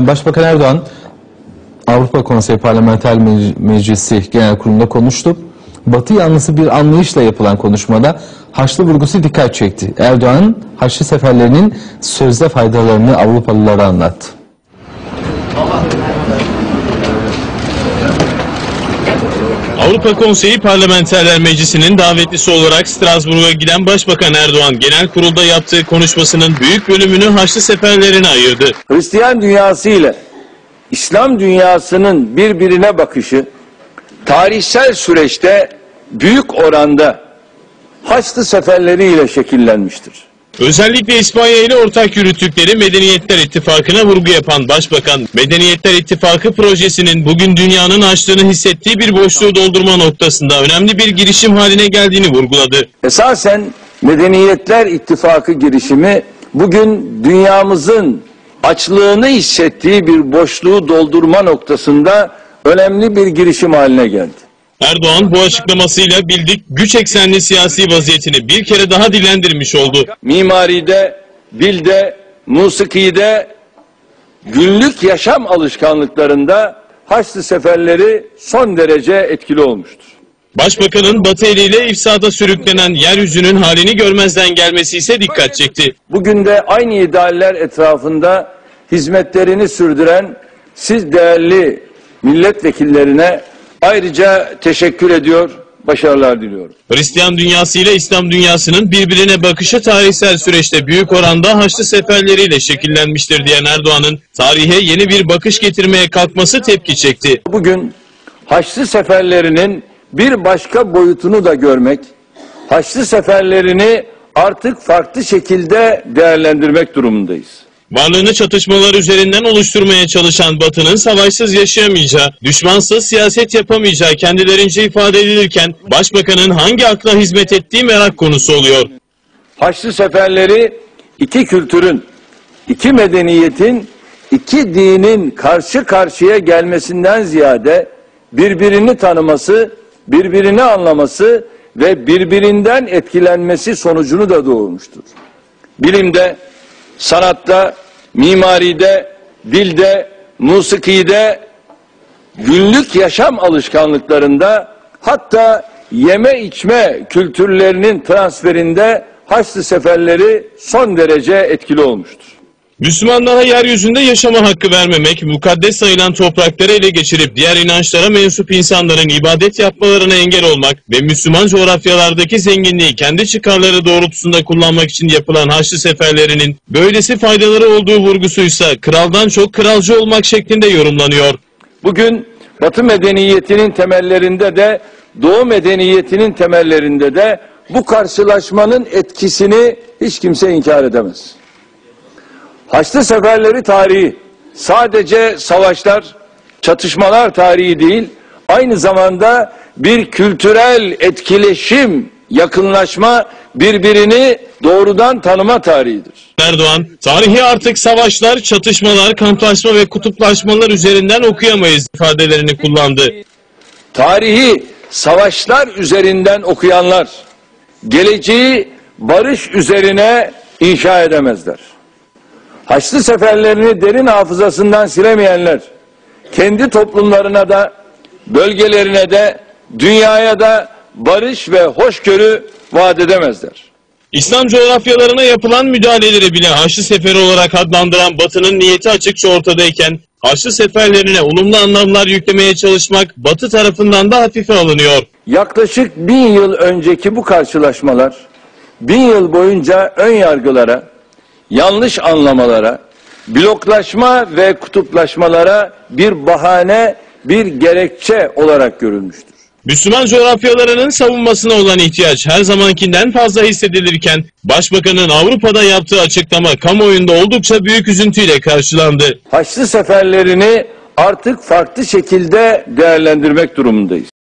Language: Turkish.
Başbakan Erdoğan Avrupa Konseyi Parlamenter Me- Meclisi Genel Kurulu'nda konuştu. Batı yanlısı bir anlayışla yapılan konuşmada Haçlı vurgusu dikkat çekti. Erdoğan Haçlı seferlerinin sözde faydalarını Avrupalılara anlattı. Avrupa Konseyi Parlamenterler Meclisi'nin davetlisi olarak Strasbourg'a giden Başbakan Erdoğan genel kurulda yaptığı konuşmasının büyük bölümünü Haçlı seferlerine ayırdı. Hristiyan dünyası ile İslam dünyasının birbirine bakışı tarihsel süreçte büyük oranda Haçlı seferleriyle şekillenmiştir. Özellikle İspanya ile ortak yürüttükleri Medeniyetler İttifakı'na vurgu yapan Başbakan, Medeniyetler İttifakı projesinin bugün dünyanın açtığını hissettiği bir boşluğu doldurma noktasında önemli bir girişim haline geldiğini vurguladı. Esasen Medeniyetler İttifakı girişimi bugün dünyamızın açlığını hissettiği bir boşluğu doldurma noktasında önemli bir girişim haline geldi. Erdoğan bu açıklamasıyla bildik güç eksenli siyasi vaziyetini bir kere daha dillendirmiş oldu. mimaride, dilde, musikide, günlük yaşam alışkanlıklarında Haçlı seferleri son derece etkili olmuştur. Başbakanın Batı eliyle ifsada sürüklenen yeryüzünün halini görmezden gelmesi ise dikkat çekti. Bugün de aynı idealler etrafında hizmetlerini sürdüren siz değerli milletvekillerine ayrıca teşekkür ediyor, başarılar diliyorum. Hristiyan dünyası ile İslam dünyasının birbirine bakışı tarihsel süreçte büyük oranda Haçlı seferleriyle şekillenmiştir diyen Erdoğan'ın tarihe yeni bir bakış getirmeye kalkması tepki çekti. Bugün Haçlı seferlerinin bir başka boyutunu da görmek, Haçlı seferlerini artık farklı şekilde değerlendirmek durumundayız. Varlığını çatışmalar üzerinden oluşturmaya çalışan Batı'nın savaşsız yaşayamayacağı, düşmansız siyaset yapamayacağı kendilerince ifade edilirken Başbakanın hangi akla hizmet ettiği merak konusu oluyor. Haçlı seferleri iki kültürün, iki medeniyetin, iki dinin karşı karşıya gelmesinden ziyade birbirini tanıması, birbirini anlaması ve birbirinden etkilenmesi sonucunu da doğurmuştur. Bilimde, sanatta, mimaride, dilde, musikide, günlük yaşam alışkanlıklarında hatta yeme içme kültürlerinin transferinde Haçlı seferleri son derece etkili olmuştur. Müslümanlara yeryüzünde yaşama hakkı vermemek, mukaddes sayılan toprakları ele geçirip diğer inançlara mensup insanların ibadet yapmalarına engel olmak ve Müslüman coğrafyalardaki zenginliği kendi çıkarları doğrultusunda kullanmak için yapılan Haçlı seferlerinin böylesi faydaları olduğu vurgusuysa kraldan çok kralcı olmak şeklinde yorumlanıyor. Bugün Batı medeniyetinin temellerinde de Doğu medeniyetinin temellerinde de bu karşılaşmanın etkisini hiç kimse inkar edemez. Haçlı seferleri tarihi sadece savaşlar, çatışmalar tarihi değil, aynı zamanda bir kültürel etkileşim, yakınlaşma, birbirini doğrudan tanıma tarihidir. Erdoğan, tarihi artık savaşlar, çatışmalar, kamplaşma ve kutuplaşmalar üzerinden okuyamayız ifadelerini kullandı. Tarihi savaşlar üzerinden okuyanlar, geleceği barış üzerine inşa edemezler. Haçlı seferlerini derin hafızasından silemeyenler, kendi toplumlarına da, bölgelerine de, dünyaya da barış ve hoşgörü vaat edemezler. İslam coğrafyalarına yapılan müdahaleleri bile Haçlı Seferi olarak adlandıran Batı'nın niyeti açıkça ortadayken Haçlı seferlerine olumlu anlamlar yüklemeye çalışmak Batı tarafından da hafife alınıyor. Yaklaşık bin yıl önceki bu karşılaşmalar, bin yıl boyunca ön yargılara, yanlış anlamalara, bloklaşma ve kutuplaşmalara bir bahane, bir gerekçe olarak görülmüştür. Müslüman coğrafyalarının savunmasına olan ihtiyaç her zamankinden fazla hissedilirken Başbakanın Avrupa'da yaptığı açıklama kamuoyunda oldukça büyük üzüntüyle karşılandı. Haçlı seferlerini artık farklı şekilde değerlendirmek durumundayız.